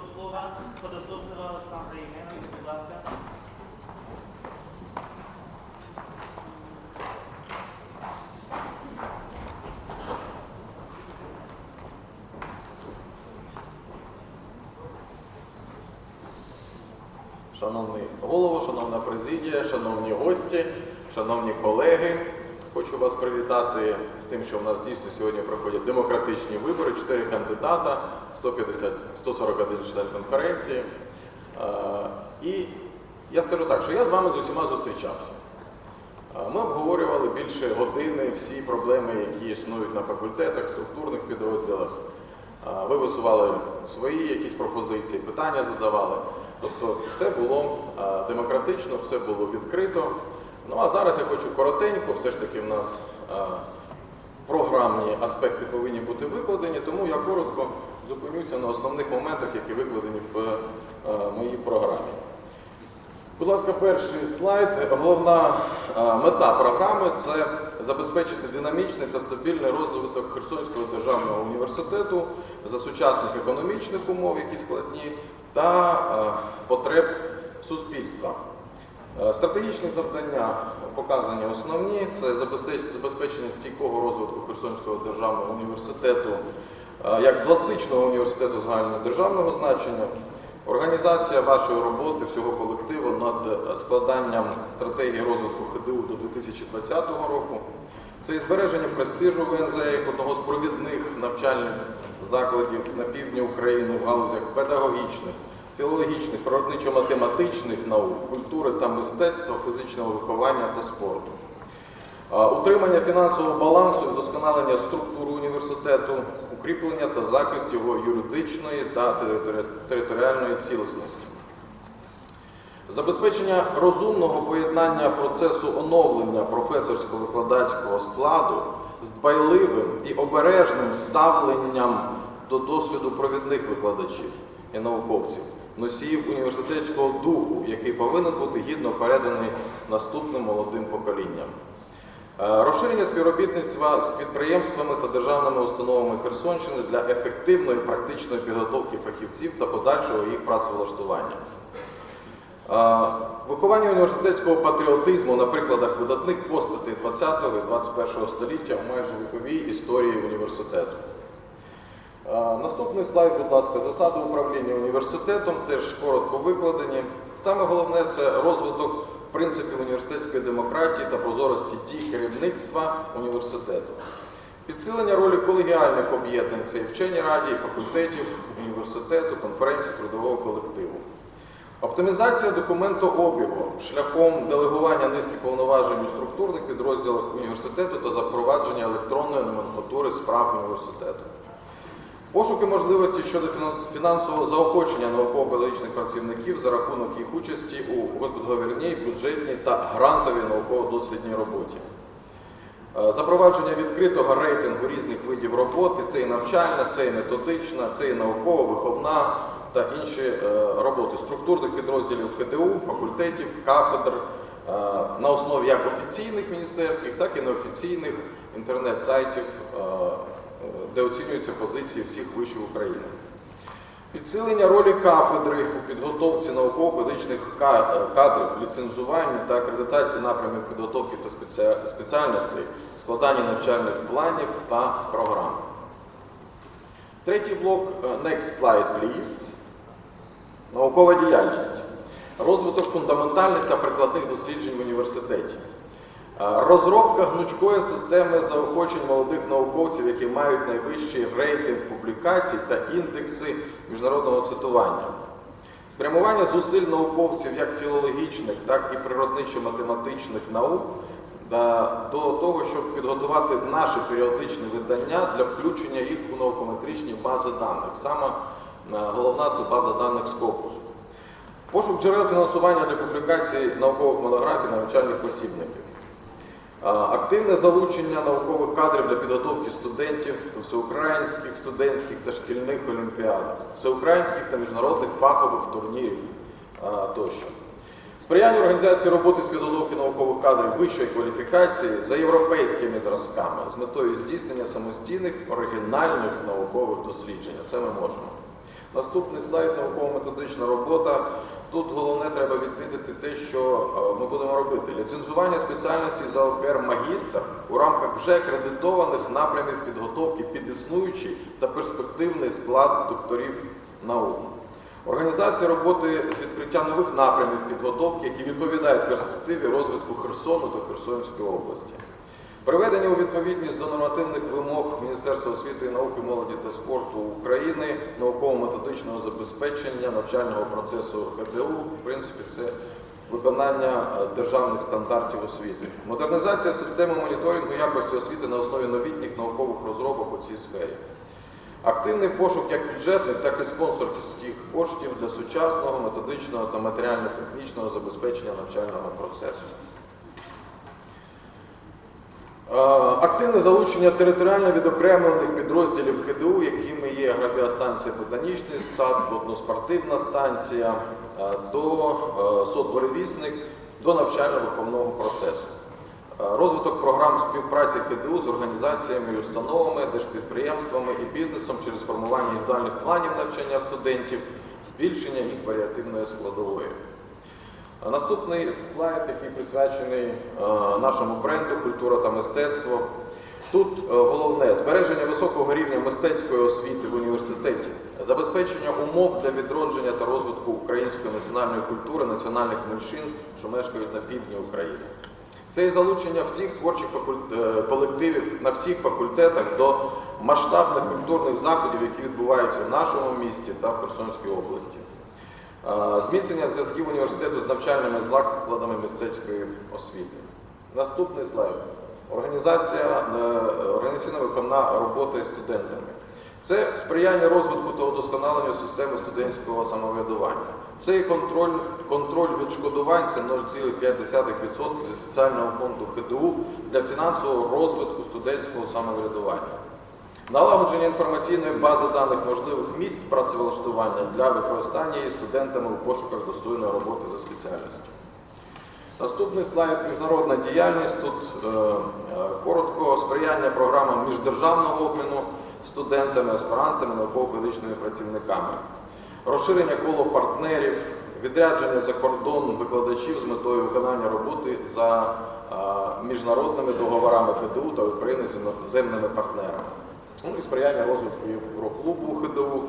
слуга Ходосубцева Олександра Євгенович, будь ласка. Шановний голово, шановна президія, шановні гості, шановні колеги, хочу вас привітати з тим, що в нас дійсно сьогодні проходять демократичні вибори, чотири кандидата, 150, 141 член конференції. Е, І я скажу так, що я з вами з усіма зустрічався. Е, Ми обговорювали більше години всі проблеми, які існують на факультетах, структурних підрозділах. Е, Ви висували свої якісь пропозиції, питання задавали. Тобто все було демократично, все було відкрито. Ну а зараз я хочу коротенько, все ж таки в нас програмні аспекти повинні бути викладені, тому я коротко зупинюся на основних моментах, які викладені в е, моїй програмі. Будь ласка, перший слайд. Головна е, мета програми це забезпечити динамічний та стабільний розвиток Херсонського державного університету за сучасних економічних умов, які складні, та е, потреб суспільства. Стратегічні завдання показані основні: це забезпечення стійкого розвитку Херсонського державного університету як класичного університету загальнодержавного значення, організація вашої роботи всього колективу над е, складанням стратегії розвитку ХДУ до 2020 року. Це і збереження престижу ВНЗ як одного з провідних навчальних закладів на півдні України в галузях педагогічних, філологічних, природничо-математичних наук, культури та мистецтва, фізичного виховання та спорту. Утримання фінансового балансу і вдосконалення структури університету, укріплення та захист його юридичної та територіальної цілісності. Забезпечення розумного поєднання процесу оновлення професорсько-викладацького складу з дбайливим і обережним ставленням до досвіду провідних викладачів і науковців, носіїв університетського духу, який повинен бути гідно переданий наступним молодим поколінням. Е, Розширення співробітництва з підприємствами та державними установами Херсонщини для ефективної практичної підготовки фахівців та подальшого їх працевлаштування. Е, Виховання університетського патріотизму на прикладах видатних постатей 20-го і 21-го століття в майже віковій історії університету. Е, Наступний слайд, будь ласка, засади управління університетом теж коротко викладені. Саме головне це розвиток принципів університетської демократії та прозорості дій керівництва університету. Підсилення ролі колегіальних об'єднань це і вчені раді, і факультетів, університету, конференцій, трудового колективу. Оптимізація документообігу шляхом делегування низки повноважень у структурних підрозділах університету та запровадження електронної номенклатури справ університету. Пошуки можливості щодо фінансового заохочення науково-педагогічних працівників за рахунок їх участі у госпідговірній, бюджетній та грантовій науково-дослідній роботі. Е, Запровадження відкритого рейтингу різних видів роботи, це і навчальна, це і методична, це і наукова, виховна та інші е, роботи структурних підрозділів ХДУ, факультетів, кафедр е, на основі як офіційних міністерських, так і неофіційних інтернет-сайтів, де оцінюються позиції всіх вишів України. Підсилення ролі кафедри у підготовці науково-педагогічних кадрів, ліцензуванні та акредитації напрямів підготовки та спеціальностей, складання навчальних планів та програм. Третій блок е, Next slide, please. Наукова діяльність. Розвиток фундаментальних та прикладних досліджень в університеті. Е, Розробка гнучкої системи заохочень молодих науковців, які мають найвищий рейтинг публікацій та індекси міжнародного цитування. Спрямування зусиль науковців як філологічних, так і природничо-математичних наук до того, щоб підготувати наші періодичні видання для включення їх у наукометричні бази даних. Саме е, головна це база даних Scopus. Пошук джерел фінансування для публікації наукових монографій навчальних посібників. Активне залучення наукових кадрів для підготовки студентів до всеукраїнських студентських та шкільних олімпіад, всеукраїнських та міжнародних фахових турнірів тощо. Сприяння організації роботи з підготовки наукових кадрів вищої кваліфікації за європейськими зразками з метою здійснення самостійних оригінальних наукових досліджень. Це ми можемо. Наступний слайд науково-методична робота. Тут головне треба відмітити те, що е, ми будемо робити. Ліцензування спеціальності за ОКР магістр у рамках вже акредитованих напрямів підготовки під існуючий та перспективний склад докторів наук. Організація роботи з відкриття нових напрямів підготовки, які відповідають перспективі розвитку Херсону та Херсонської області. Приведення у відповідність до нормативних вимог Міністерства освіти науки, молоді та спорту України, науково-методичного забезпечення навчального процесу ХДУ, в принципі, це виконання е, державних стандартів освіти. Модернізація системи моніторингу якості освіти на основі новітніх наукових розробок у цій сфері. Активний пошук як бюджетних, так і спонсорських коштів для сучасного методичного та матеріально-технічного забезпечення навчального процесу. Е, Активне залучення територіально відокремлених підрозділів ХДУ, якими є агробіостанція Ботанічний сад, водноспортивна станція, е, до е, садборевісник, до навчально-виховного процесу. Розвиток програм співпраці ХДУ з організаціями і установами, держпідприємствами і бізнесом через формування індивідуальних планів навчання студентів, збільшення їх варіативної складової. Наступний слайд, який присвячений е, нашому бренду Культура та мистецтво. Тут е, головне збереження високого рівня мистецької освіти в університеті, забезпечення умов для відродження та розвитку української національної культури, національних меншин, що мешкають на півдні України. Це і залучення всіх творчих е, колективів на всіх факультетах до масштабних культурних заходів, які відбуваються в нашому місті та в Херсонській області. Зміцнення зв'язків університету з навчальними закладами мистецької освіти. Наступний слайд. Організація е, організаційно-виконна робота з студентами. Це сприяння розвитку та удосконаленню системи студентського самоврядування. Це і контроль, контроль відшкодувань це 0,5% зі спеціального фонду ХДУ для фінансового розвитку студентського самоврядування. Налагодження інформаційної бази даних можливих місць працевлаштування для використання її студентами у пошуках достойної роботи за спеціальністю. Наступний слайд міжнародна діяльність. Тут е, е, коротко сприяння програмам міждержавного обміну студентами, аспірантами, науково-педагогічними працівниками, розширення коло партнерів, відрядження за кордон викладачів з метою виконання роботи за е, міжнародними договорами ХДУ та України з іноземними партнерами. Ну і сприяння розвитку Євроклубу ХДУ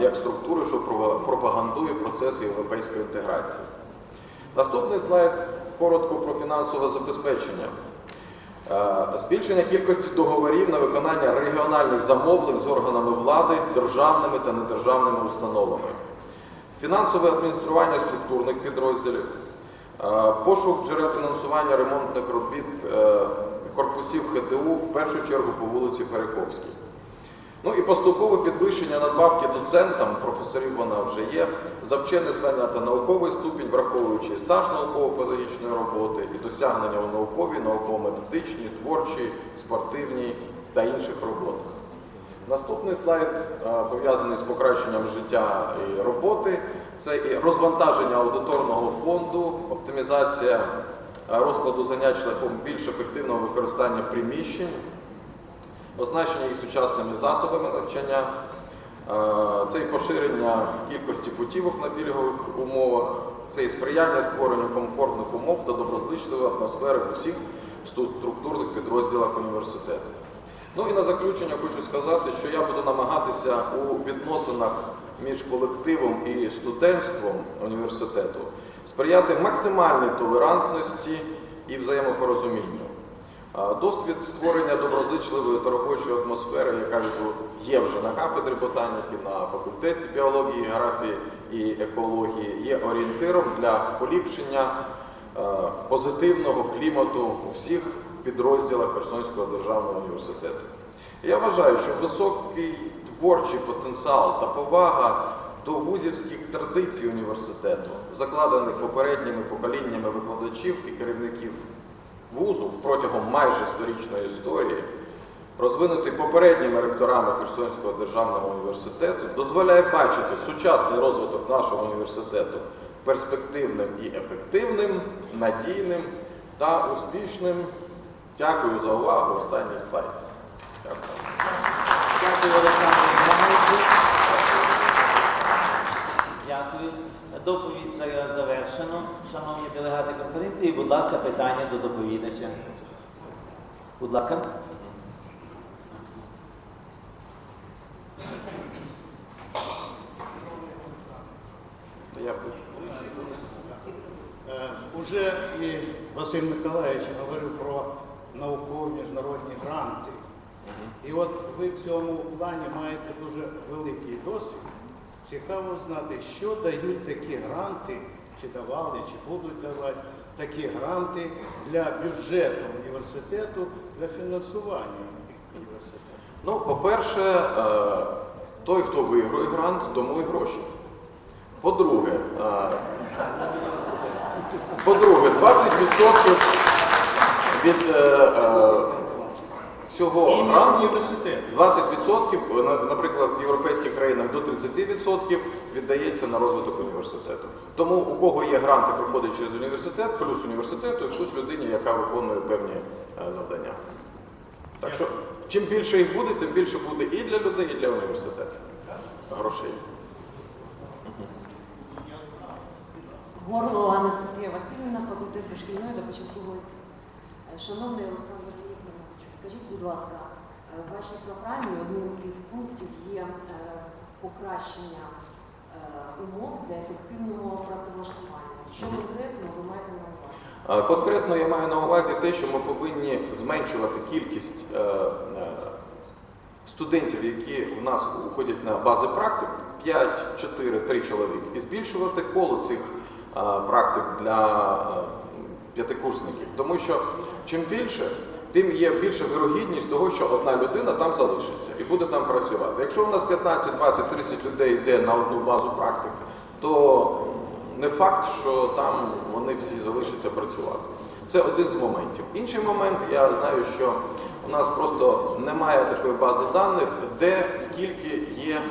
як структури, що пропагандує процес європейської інтеграції. Наступний слайд коротко про фінансове забезпечення. Збільшення кількості договорів на виконання регіональних замовлень з органами влади, державними та недержавними установами. Фінансове адміністрування структурних підрозділів, пошук джерел фінансування ремонтних робіт е, корпусів ХТУ в першу чергу по вулиці Перекопській. Ну і поступове підвищення надбавки доцентам, професорів вона вже є, за вчене звання та науковий ступінь, враховуючи стаж науково-педагогічної роботи і досягнення у науковій, науково-методичній, творчій, спортивній та інших роботах. Наступний слайд пов'язаний з покращенням життя і роботи. Це і розвантаження аудиторного фонду, оптимізація розкладу занять шляхом більш ефективного використання приміщень, оснащення їх сучасними засобами навчання, е, це і поширення кількості путівок на пільгових умовах, це і сприяння створенню комфортних умов та доброзичливої атмосфери в усіх структурних підрозділах університету. Ну і на заключення хочу сказати, що я буду намагатися у відносинах між колективом і студентством університету сприяти максимальній толерантності і взаємопорозумінню. Досвід створення доброзичливої та робочої атмосфери, яка є вже на кафедрі ботаніки, на факультеті біології, географії і екології, є орієнтиром для поліпшення позитивного клімату у всіх підрозділах Херсонського державного університету. Я вважаю, що високий творчий потенціал та повага до вузівських традицій університету, закладених попередніми поколіннями викладачів і керівників вузу протягом майже сторічної історії, розвинутий попередніми ректорами Херсонського державного університету, дозволяє бачити сучасний розвиток нашого університету перспективним і ефективним, надійним та успішним. Дякую за увагу. Останній слайд. Дякую. Дякую, Олександр. Дякую. Доповідь за- завершено. Шановні делегати конференції, будь ласка, питання до доповідача. Будь ласка. Я Е, Уже і Василь Миколаївич говорив про наукові міжнародні гранти. І от ви в цьому плані маєте дуже великий досвід. Цікаво знати, що дають такі гранти, чи давали, чи будуть давати такі гранти для бюджету університету для фінансування університету. Ну, по-перше, е, той, хто виграє грант, тому і гроші. По-друге, е, по-друге, 20% від е, е, всього І між гранту, університетом. 20%, на- наприклад, в європейських країнах до 30% віддається на розвиток університету. Тому у кого є гранти, проходить через університет, плюс університету, і плюс людині, яка виконує певні е, завдання. Так що, чим більше їх буде, тим більше буде і для людей, і для університету. Грошей. Горло Анастасія Васильівна, факультет дошкільної та початкової освіти. Е, Шановний Олександр скажіть, будь ласка, е, в вашій програмі одним із пунктів є е, покращення е, умов для ефективного працевлаштування. Що конкретно ви маєте на увазі? Конкретно я маю на увазі те, що ми повинні зменшувати кількість студентів, які в нас уходять на бази практик, 5, 4, 3 чоловік, і збільшувати коло цих практик для п'ятикурсників. Тому що чим більше, тим є більша вирогідність того, що одна людина там залишиться і буде там працювати. Якщо у нас 15, 20, 30 людей йде на одну базу практик, то не факт, що там вони всі залишаться працювати. Це один з моментів. Інший момент, я знаю, що у нас просто немає такої бази даних, де скільки є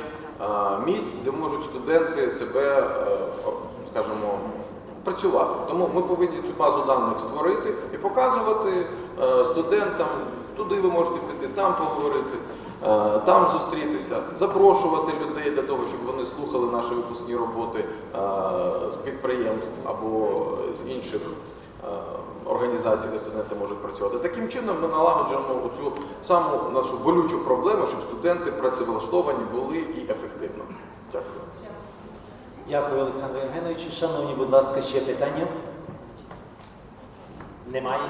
місць, де можуть студенти себе, е, скажімо, працювати. Тому ми повинні цю базу даних створити і показувати е, студентам, туди ви можете піти, там поговорити. Е, Там зустрітися, запрошувати людей для того, щоб вони слухали наші випускні роботи е, з підприємств або з інших організацій, де студенти можуть працювати. Таким чином ми налагоджуємо цю саму нашу болючу проблему, щоб студенти працевлаштовані були і ефективно. Дякую. Дякую, Олександр Євгеновичу. Шановні, будь ласка, ще питання? Немає.